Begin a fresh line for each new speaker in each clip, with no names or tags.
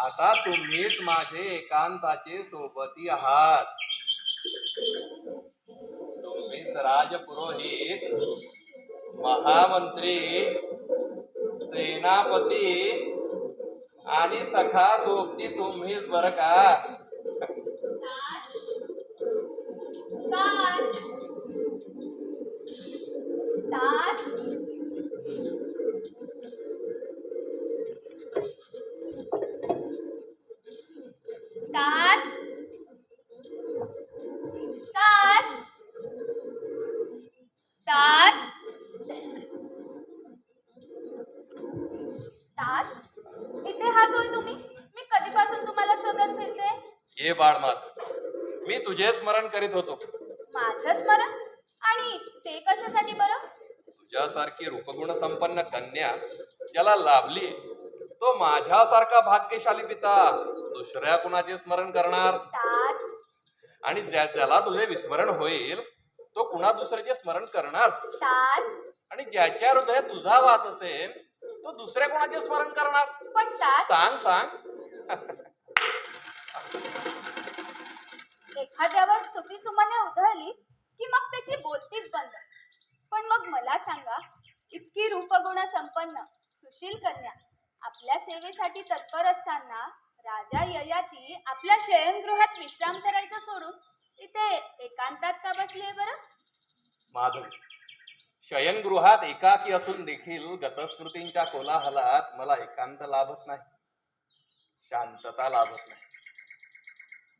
आता तुम्हीच माझे एकांताचे सोबती आहात. तुम्हीच राजपुरोहित महामंत्री सेनापती आणि सखा सोबती तुम्हीच बरं का?
होय तुम्ही? मी कधीपासून तुम्हाला शोधत फिरते?
ये बाळ माझ. मी तुझे स्मरण करीत होतो.
माझं स्मरण? आणि ते कशासाठी बरं?
तुझ्यासारखी रूपगुण संपन्न कन्या ज्याला लाभली तो माझ्यासारखा भाग्यशाली पिता दुसऱ्या कुणाचे स्मरण करणार? आणि ज्या त्याला तुझे विस्मरण होईल तो कुणा दुसऱ्याचे स्मरण करणार? आणि ज्याच्या हृदयात तुझा वास असेल तो दुसऱ्या कोणाचे स्मरण करणार?
पण तात
सांग सांग.
एखाद्यावर स्तुती सुमने उधळली की मग त्याची बोलतीच बंद. पण मग मला सांगा इतकी रूपगुण संपन्न सुशील कन्या आपल्या सेवेसाठी तत्पर असताना राजा ययाती आपल्या शयनगृहात विश्राम करायचं सोडून इथे एकांतात का बसलीये बरं?
माधवी शयनगृहात एकाकी असून देखील गतस्मृतींच्या कोलाहलात मला एकांत लाभत नाही. शांतता लाभत नाही.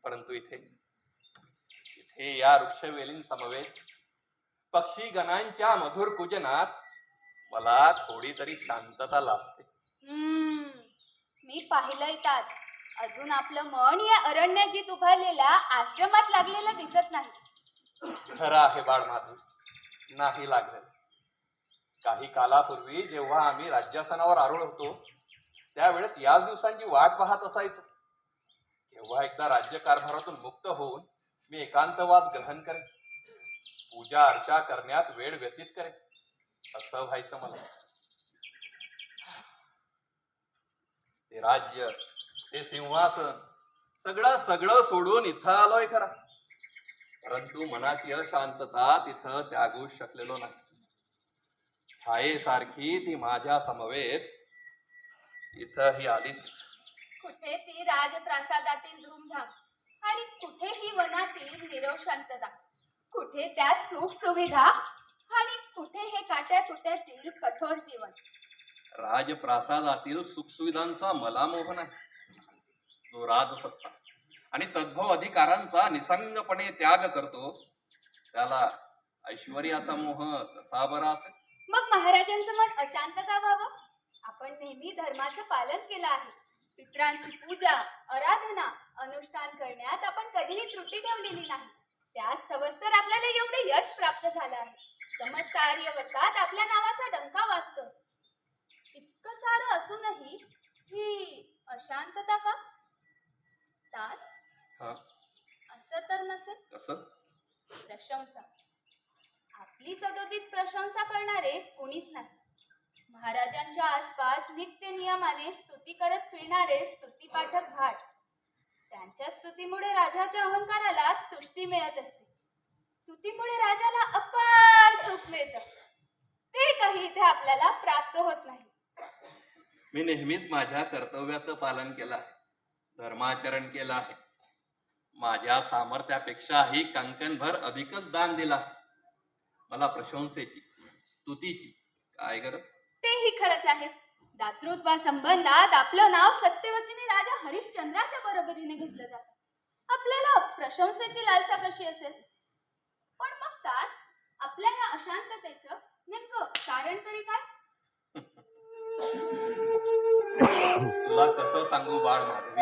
परंतु इथे इथे या वृक्षवेलीं समवेत पक्षी गणांच्या मधुर पूजनात मला थोडी तरी शांतता लाभते.
मी पाहिलंय त्यात. अजून आपलं मन या अरण्याजीत उभारलेल्या आश्रमात लागलेलं दिसत नाही.
खरं आहे बाळ माधवी नाही लागलेलं. काही कालापूर्वी जेव्हा आम्ही राज्यासनावर आरूढ होतो त्यावेळेस याच दिवसांची वाट पाहत असायचो. तेव्हा एकदा राज्यकारभारातून मुक्त होऊन मी एकांतवास ग्रहण करेन. पूजा अर्चा करण्यात वेळ व्यतीत करेन. असं व्हायचं मला. ते राज्य ते सिंहासन सगळं सगळं सोडून इथं आलोय खरा. परंतु मनाची अशांतता तिथं त्यागू शकलेलो नाही. छायेसारखी ती माझ्या समवेत इथं ही आलीच.
कुठे ती राजप्रासादातील धूमधाम आणि कुठे ही वनातील निरव शांतता कुठे त्या सुख सुविधा आणि कुठे हे काट्या कुट्यातील कठोर जीवन?
राजप्रासादातील सुखसुविधांचा मला मोह नाही जो राजसत्ता आणि तद्भव अधिकारांचा निसंगपणे त्याग करतो त्याला ऐश्वर्याचा मोह कसा बरा असेल?
मग महाराजांचं मन अशांत का व्हावं आपण नेहमी धर्माचं पालन केलं आहे. पित्रांची पूजा आराधना अनुष्ठान करण्यात आपण कधीही त्रुटी ठेवलेली नाही. त्याच तर आपल्याला एवढे यश प्राप्त झालं आहे. समस्त आर्यवर्तात आपल्या नावाचा डंका वाजतो. इतकं सारं असूनही ही अशांतता का?
हा.
असं तर नसेल? प्रशंसा. आपली सदोदित प्रशंसा करणारे कोणीच नाही. महाराजांच्या आसपास नित्य नियमाने स्तुती करत फिरणारे स्तुतीपाठक भाट. त्यांच्या स्तुतीमुळे राजाच्या अहंकाराला तुष्टी मिळत असते. स्तुतीमुळे राजाला अपार सुख मिळतं. ते काही इथे आपल्याला प्राप्त होत नाही.
मी नेहमीच माझ्या कर्तव्याचं पालन केलं आहे. धर्माचरण केलं आहे. माझ्या सामर्थ्यापेक्षाही कंकणभर अधिकच दान दिला आहे. मला प्रशंसेची स्तुतीची काय गरज?
तेही खरंच आहे. दातृत्वा संबंधात आपलं नाव सत्यवचनी राजा हरिश्चंद्राच्या बरोबरीने घेतलं जातं. आपल्याला प्रशंसेची लालसा कशी असेल? पण मग त्यात आपल्या या अशांततेचं नेमकं कारण तरी काय?
तुला कसं सांगू बाळ माधवी?